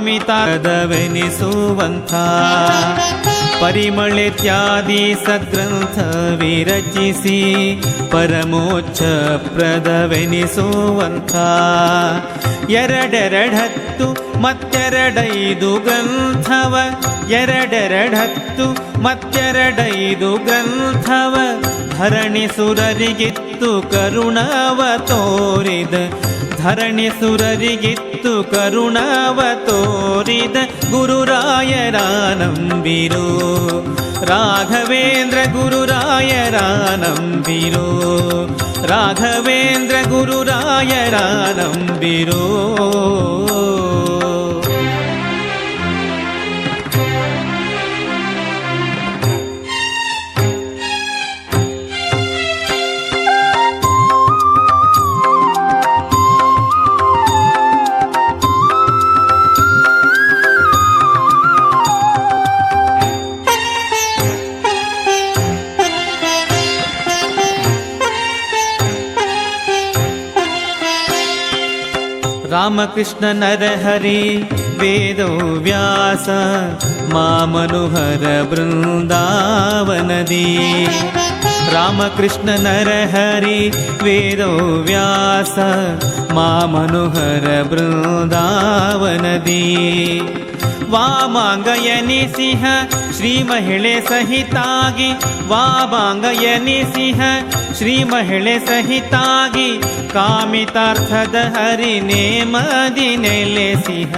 ಮಿತಾದವೆನಿಸುವಂಥ ಪರಿಮಳಿತ್ಯಾದಿ ಸದ್ಗ್ರಂಥ ವಿರಚಿಸಿ ಪರಮೋಚ್ಚ ಪ್ರದವೆನಿಸುವಂಥ ಎರಡೆರಡತ್ತು ಮತ್ತೆರಡೈದು ಗ್ರಂಥವ, ಎರಡೆರಡತ್ತು ಮತ್ತೆರಡೈದು ಗ್ರಂಥವ ಧರಣಿ ಸುರರಿಗಿತ್ತು ಕರುಣವ ತೋರಿದ ಧರಣಿ ಸುರರಿಗಿತ್ತು ಕರುಣವ ತೋರಿದ ಗುರುರಾಯರ ನಂಬಿರೋ ರಾಘವೇಂದ್ರ ಗುರುರಾಯರ ನಂಬಿರೋ ರಾಘವೇಂದ್ರ ಗುರುರಾಯರ ನಂಬಿರೋ रामकृष्ण नरहरि वेदो व्यास मा मनोहर वृन्दावनदी रामकृष्ण नरहरि वेदो व्यास मा मनोहर वृन्दावनदी वामाङ्गयनि सिंह श्रीमहिले सहितागि। वामाङ्गयनि सिंह ಶ್ರೀ ಮಹಿಳೆ ಸಹಿತಾಗಿ ಕಾಮಿತಾರ್ಥದ ಹರಿ ನೇಮದಿ ನೆಲೆಸಿಹ